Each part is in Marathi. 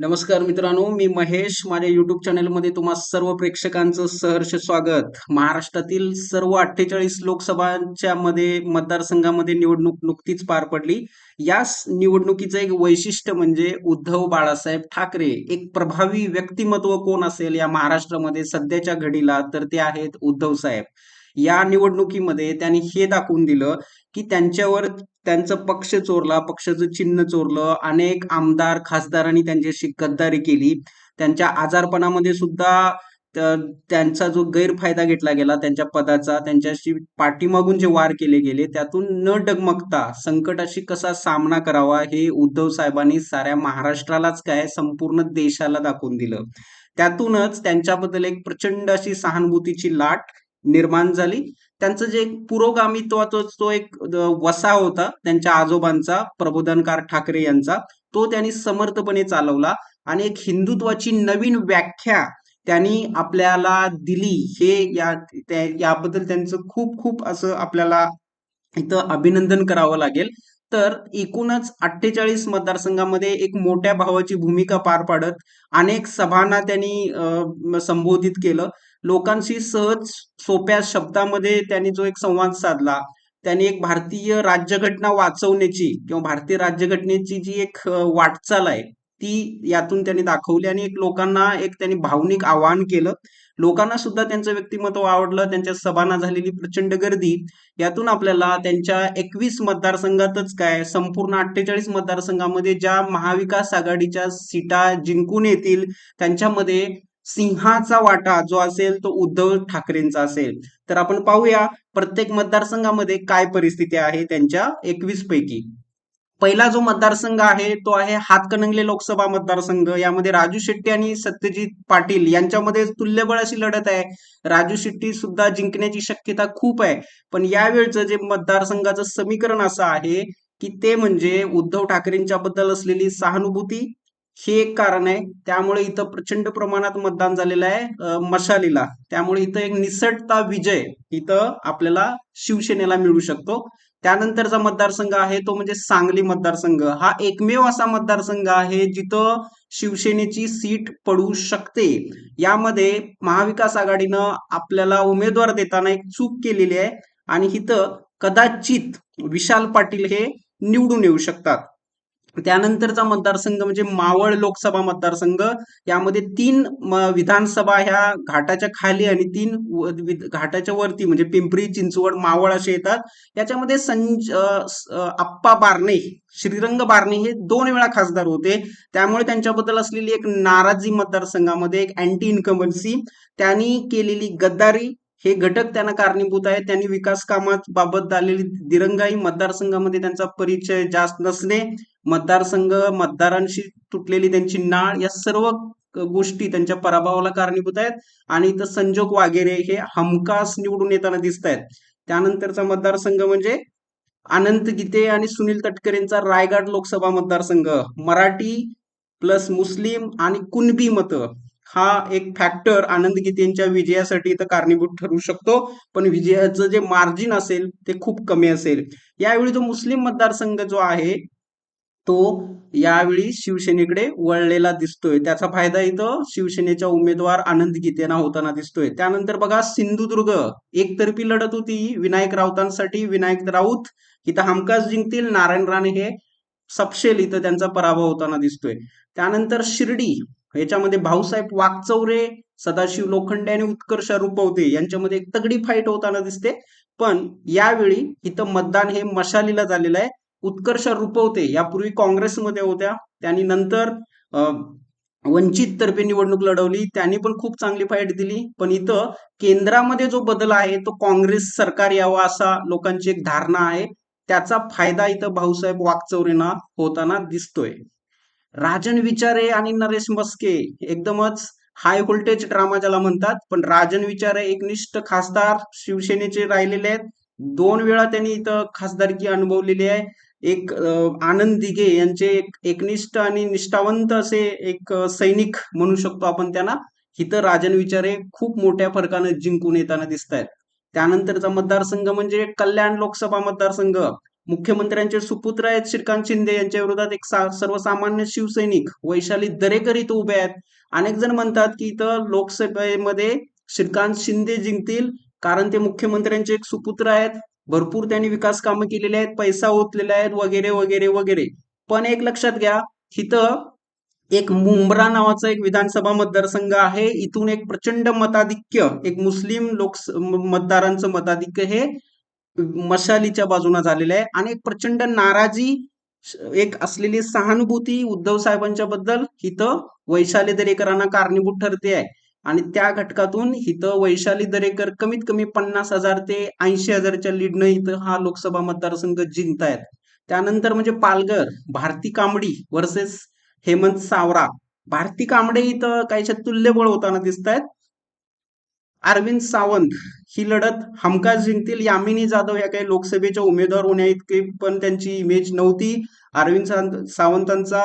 नमस्कार मित्रांनो मी महेश. माझ्या युट्यूब चॅनलमध्ये तुम्हा सर्व प्रेक्षकांचं सहर्ष स्वागत. महाराष्ट्रातील सर्व अठ्ठेचाळीस लोकसभांच्या मध्ये मतदारसंघामध्ये निवडणूक नुकतीच पार पडली. या निवडणुकीचं एक वैशिष्ट्य म्हणजे उद्धव बाळासाहेब ठाकरे. एक प्रभावी व्यक्तिमत्व कोण असेल या महाराष्ट्रामध्ये सध्याच्या घडीला तर ते आहेत उद्धव साहेब. या निवडणुकीमध्ये त्यांनी हे दाखवून दिलं की त्यांच्यावर त्यांचं पक्ष चोरला पक्षाचं चिन्ह चोरलं अनेक आमदार खासदारांनी त्यांच्याशी गद्दारी केली. त्यांच्या आजारपणामध्ये सुद्धा त्यांचा जो गैरफायदा घेतला गेला त्यांच्या पदाचा त्यांच्याशी पाठीमागून जे वार केले गेले त्यातून न डगमगता संकटाशी कसा सामना करावा हे उद्धव साहेबांनी साऱ्या महाराष्ट्रालाच काय संपूर्ण देशाला दाखवून दिलं. त्यातूनच त्यांच्याबद्दल एक प्रचंड अशी सहानुभूतीची लाट निर्माण झाली. त्यांचं जे एक पुरोगामित्वाचा जो एक वसा होता त्यांच्या आजोबांचा प्रबोधनकार ठाकरे यांचा तो त्यांनी समर्थपणे चालवला. आणि एक हिंदुत्वाची नवीन व्याख्या त्यांनी आपल्याला दिली. हे या याबद्दल त्यांचं खूप खूप असं आपल्याला इथं अभिनंदन करावं लागेल. तर एकूणच अठ्ठेचाळीस मतदारसंघामध्ये एक मोठ्या भावाची भूमिका पार पाडत अनेक सभांना त्यांनी संबोधित केलं. लोकांशी सहज सोप्या शब्दामध्ये त्यांनी जो एक संवाद साधला त्यांनी एक भारतीय राज्यघटना वाचवण्याची किंवा भारतीय राज्यघटनेची जी एक वाटचाल आहे ती यातून त्यांनी दाखवली आणि एक लोकांना एक त्यांनी भावनिक आवाहन केलं. लोकांना सुद्धा त्यांचं व्यक्तिमत्व आवडलं त्यांच्या सभांना झालेली प्रचंड गर्दी यातून आपल्याला त्यांच्या एकवीस मतदारसंघातच काय संपूर्ण अठ्ठेचाळीस मतदारसंघामध्ये ज्या महाविकास आघाडीच्या सीटा जिंकून येतील त्यांच्यामध्ये सिंहाचा वाटा जो असेल तो उद्धव ठाकरेंचा असेल. तर आपण पाहूया प्रत्येक मतदारसंघामध्ये काय परिस्थिती आहे त्यांच्या एकवीस पैकी. पहिला जो मतदारसंघ आहे तो आहे हातकणंगले लोकसभा मतदारसंघ. यामध्ये राजू शेट्टी आणि सत्यजित पाटील यांच्यामध्ये तुल्यबळ अशी लढत आहे. राजू शेट्टी सुद्धा जिंकण्याची शक्यता खूप आहे. पण यावेळचं जे मतदारसंघाचं समीकरण असं आहे की ते म्हणजे उद्धव ठाकरेंच्या बद्दल असलेली सहानुभूती हे एक कारण आहे. त्यामुळे इथं प्रचंड प्रमाणात मतदान झालेलं आहे मशालीला. त्यामुळे इथं एक निसटता विजय इथं आपल्याला शिवसेनेला मिळू शकतो. त्यानंतरचा मतदारसंघ आहे तो म्हणजे सांगली मतदारसंघ. हा एकमेव असा मतदारसंघ आहे जिथं शिवसेनेची सीट पडू शकते. यामध्ये महाविकास आघाडीनं आपल्याला उमेदवार देताना एक चूक केलेली आहे आणि इथं कदाचित विशाल पाटील हे निवडून येऊ शकतात. त्यानंतरचा मतदारसंघ म्हणजे मावळ लोकसभा मतदारसंघ. यामध्ये तीन विधानसभा ह्या घाटाच्या खाली आणि तीन घाटाच्या वरती म्हणजे पिंपरी चिंचवड मावळ असे येतात. याच्यामध्ये संज अप्पा आप्पा बारणे श्रीरंग बारणे हे दोन वेळा खासदार होते. त्यामुळे त्यांच्याबद्दल असलेली एक नाराजी मतदारसंघामध्ये एक अँटी इन्कम्बन्सी त्यांनी केलेली गद्दारी हे घटक त्यांना कारणीभूत आहे त्यांनी विकास कामाबाबत आलेली दिरंगाई मतदारसंघामध्ये त्यांचा परिचय जास्त नसणे मतदारसंघ मतदारांशी तुटलेली त्यांची नाळ या सर्व गोष्टी त्यांच्या पराभवाला कारणीभूत आहेत. आणि इथं संजोग वागेरे हे हमखास निवडून येताना दिसत आहेत त्यानंतरचा मतदारसंघ म्हणजे अनंत गीते आणि सुनील तटकरेंचा रायगड लोकसभा मतदारसंघ. मराठी प्लस मुस्लिम आणि कुणबी मतं. हा एक फॅक्टर आनंद गीतेंच्या विजयासाठी इथं कारणीभूत ठरू शकतो. पण विजयाचं जे मार्जिन असेल ते खूप कमी असेल. यावेळी जो मुस्लिम मतदारसंघ जो आहे तो यावेळी शिवसेनेकडे वळलेला दिसतोय. त्याचा फायदा इथं शिवसेनेच्या उमेदवार आनंद गीतेना होताना दिसतोय. त्यानंतर बघा सिंधुदुर्ग एकतर्फी लढत होती. विनायक राऊतांसाठी विनायक राऊत इथं हमखास जिंकतील. नारायण राणे हे सपशेल इथं त्यांचा पराभव होताना दिसतोय. त्यानंतर शिर्डी याच्यामध्ये भाऊसाहेब वाकचौरे सदाशिव लोखंडे आणि उत्कर्ष रुपवते यांच्यामध्ये एक तगडी फाईट होताना दिसते. पण यावेळी इथं मतदान हे मशालीला झालेलं आहे. उत्कर्ष रुपवते. यापूर्वी काँग्रेसमध्ये होत्या. त्यांनी नंतर अं, वंचित तर्फे निवडणूक लढवली. त्यांनी पण खूप चांगली फाईट दिली. पण इथं केंद्रामध्ये जो बदल आहे तो काँग्रेस सरकार यावा असा लोकांची एक धारणा आहे. त्याचा फायदा इथं भाऊसाहेब वाकचौरेंना होताना दिसतोय. राजन विचारे आणि नरेश मस्के एकदमच हाय व्होल्टेज ड्रामा ज्याला म्हणतात. पण राजन विचारे एकनिष्ठ खासदार शिवसेनेचे राहिलेले आहेत. दोन वेळा त्यांनी इथं खासदारकी अनुभवलेली आहे. एक आनंद दिघे यांचे एक एकनिष्ठ आणि निष्ठावंत असे एक सैनिक म्हणू शकतो आपण त्यांना. इथं राजन विचारे खूप मोठ्या फरकानं जिंकून येताना दिसत आहेत त्यानंतरचा मतदारसंघ म्हणजे कल्याण लोकसभा मतदारसंघ. मुख्यमंत्र्यांचे सुपुत्र आहेत श्रीकांत शिंदे यांच्या विरोधात एक सा- सर्वसामान्य शिवसैनिक वैशाली दरेकर इथं उभे आहेत. अनेक जण म्हणतात की इथं लोकसभेमध्ये श्रीकांत शिंदे जिंकतील कारण ते मुख्यमंत्र्यांचे एक सुपुत्र आहेत. भरपूर त्यांनी विकास कामं केलेली आहेत पैसा ओतलेला आहेत वगैरे वगैरे वगैरे. पण एक लक्षात घ्या इथं एक मुंब्रा नावाचा एक विधानसभा मतदारसंघ आहे. इथून एक प्रचंड मताधिक्य एक मुस्लिम लोक मतदारांचं मताधिक्य हे मशालीच्या बाजूने झालेलं आहे. आणि एक प्रचंड नाराजी एक असलेली सहानुभूती उद्धव साहेबांच्या बद्दल इथं वैशाली दरेकरांना कारणीभूत ठरते आहे. आणि त्या घटकातून इथं वैशाली दरेकर कमीत कमी पन्नास हजार ते ऐंशी हजारच्या लीडनं इथं हा लोकसभा मतदारसंघ जिंकतायत. त्यानंतर म्हणजे पालघर भारती कांबडी वर्सेस हेमंत सावरा. भारती कांबडे इथं काहीशा तुल्यबळ होताना दिसत आहेत अरविंद सावंत ही लढत हमखास जिंकतील यामिनी जाधव या काही लोकसभेच्या उमेदवार होण्या इतकी पण त्यांची इमेज नव्हती. अरविंद सावंत- सावंतांचा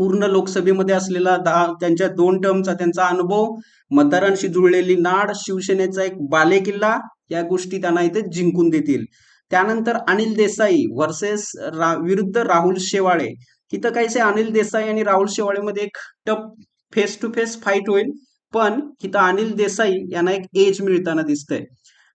पूर्ण लोकसभेमध्ये असलेला दहा त्यांच्या दोन टर्मचा त्यांचा अनुभव मतदारांशी जुळलेली नाड शिवसेनेचा एक बालेकिल्ला या गोष्टी त्यांना इथे जिंकून देतील. त्यानंतर अनिल देसाई वर्सेस रा, विरुद्ध राहुल शेवाळे. इथं काहीसे अनिल देसाई आणि राहुल शेवाळेमध्ये एक टप फेस टू फेस फाईट होईल पण इथं अनिल देसाई यांना एक एज मिळताना दिसतंय.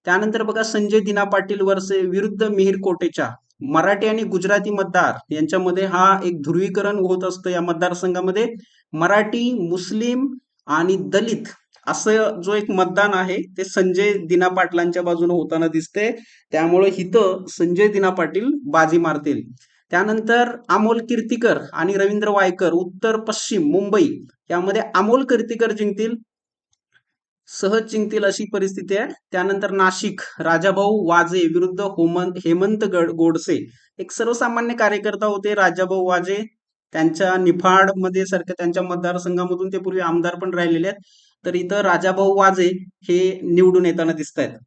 त्यानंतर बघा संजय दिना पाटील वर्से विरुद्ध मिहिर कोटेच्या मराठी आणि गुजराती मतदार यांच्यामध्ये हा एक ध्रुवीकरण होत असतं या मतदारसंघामध्ये. मराठी मुस्लिम आणि दलित असं जो एक मतदान आहे ते संजय दिना पाटलांच्या बाजूने होताना दिसते त्यामुळे इथं संजय दिना पाटील बाजी मारतील. त्यानंतर अमोल कीर्तीकर आणि रवींद्र वायकर उत्तर पश्चिम मुंबई यामध्ये अमोल कीर्तीकर जिंकतील. सहज जिंकतील अशी परिस्थिती आहे. त्यानंतर नाशिक राजाभाऊ वाजे विरुद्ध होमंत हेमंत गड गोडसे एक सर्वसामान्य कार्यकर्ता होते. राजाभाऊ वाजे त्यांच्या निफाडमध्ये सारख्या त्यांच्या मतदारसंघामधून ते पूर्वी आमदार पण राहिलेले आहेत. तर इथं राजाभाऊ वाजे हे निवडून येताना दिसत आहेत.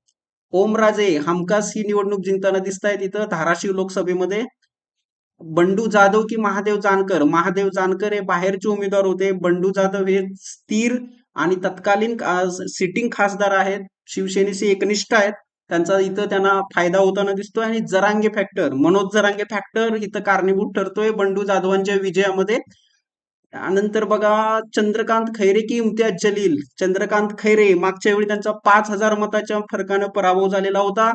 ओमराजे हमखास ही निवडणूक जिंकताना दिसत आहेत. इथं धाराशिव लोकसभेमध्ये बंडू जाधव की महादेव जानकर? महादेव जानकर हे बाहेरचे उमेदवार होते. बंडू जाधव हे स्थिर आणि तत्कालीन सिटिंग खासदार आहेत शिवसेनेचे एकनिष्ठ आहेत त्यांचा इथं त्यांना फायदा होताना दिसतोय आणि जरांगे फॅक्टर मनोज जरांगे फॅक्टर इथं कारणीभूत ठरतोय बंडू जाधवांच्या विजयामध्ये. त्यानंतर बघा चंद्रकांत खैरे की इम्तियाज जलील. चंद्रकांत खैरे मागच्या वेळी त्यांचा पाच हजार मताच्या फरकानं पराभव झालेला होता.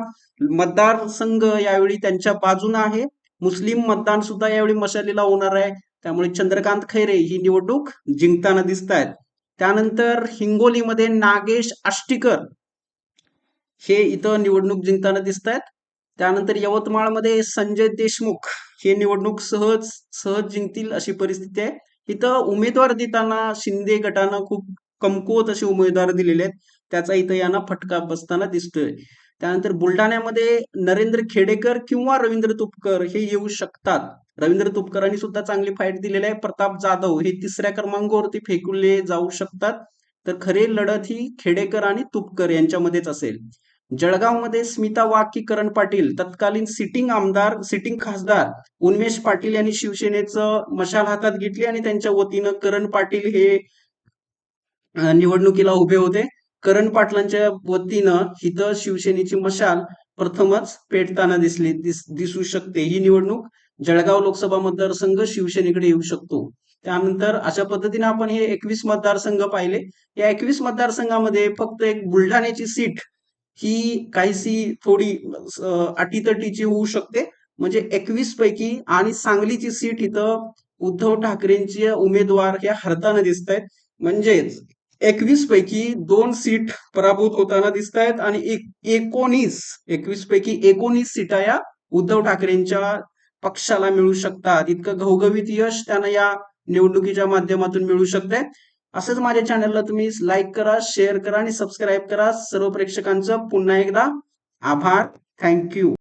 मतदारसंघ यावेळी त्यांच्या बाजूने आहे. मुस्लिम मतदान सुद्धा यावेळी मशालीला होणार आहे. त्यामुळे चंद्रकांत खैरे ही निवडणूक जिंकताना दिसत आहेत त्यानंतर हिंगोलीमध्ये नागेश आष्टीकर हे इथं निवडणूक जिंकताना दिसत आहेत त्यानंतर यवतमाळमध्ये संजय देशमुख हे निवडणूक सहज सहज जिंकतील अशी परिस्थिती आहे. इथं उमेदवार देताना शिंदे गटानं खूप कमकुवत असे उमेदवार दिलेले आहेत. त्याचा इथं यांना फटका बसताना दिसतोय. त्यानंतर बुलढाण्यामध्ये नरेंद्र खेडेकर किंवा रवींद्र तुपकर हे येऊ शकतात. रवींद्र तुपकरांनी सुद्धा चांगली फाईट दिलेली आहे. प्रताप जाधव हे तिसऱ्या क्रमांकावरती फेकले जाऊ शकतात. तर खरे लढत ही खेडेकर आणि तुपकर यांच्यामध्येच असेल. जळगावमध्ये स्मिता वाकी करण पाटील तत्कालीन सिटिंग आमदार सिटिंग खासदार उन्मेष पाटील यांनी शिवसेनेचं मशाल हातात घेतली आणि त्यांच्या वतीनं करण पाटील हे निवडणुकीला उभे होते. करण पाटलांच्या वतीनं इथं शिवसेनेची मशाल प्रथमच पेटताना दिसली दिस दिसू शकते ही निवडणूक. जळगाव लोकसभा मतदारसंघ शिवसेनेकडे येऊ शकतो. त्यानंतर अशा पद्धतीने आपण हे एकवीस मतदारसंघ पाहिले. या एकवीस मतदारसंघामध्ये फक्त एक बुलढाण्याची सीट ही काहीशी थोडी अटीतटीची होऊ शकते. म्हणजे एकवीस पैकी आणि सांगलीची सीट इथं उद्धव ठाकरेंचे उमेदवार हे हरताना दिसत आहेत. म्हणजेच एकवीस पैकी दोन सीट पराभूत होताना दिसत आहेत आणि एक एकोणीस एकवीस पैकी एकोणीस सीटा या उद्धव ठाकरेंच्या पक्षाला मिळू शकतात. इतकं घवघवीत यश त्यांना या निवडणुकीच्या माध्यमातून मिळू शकते असंच माझ्या चॅनलला तुम्ही लाईक करा शेअर करा आणि सबस्क्राईब करा. सर्व प्रेक्षकांचं पुन्हा एकदा आभार. थँक्यू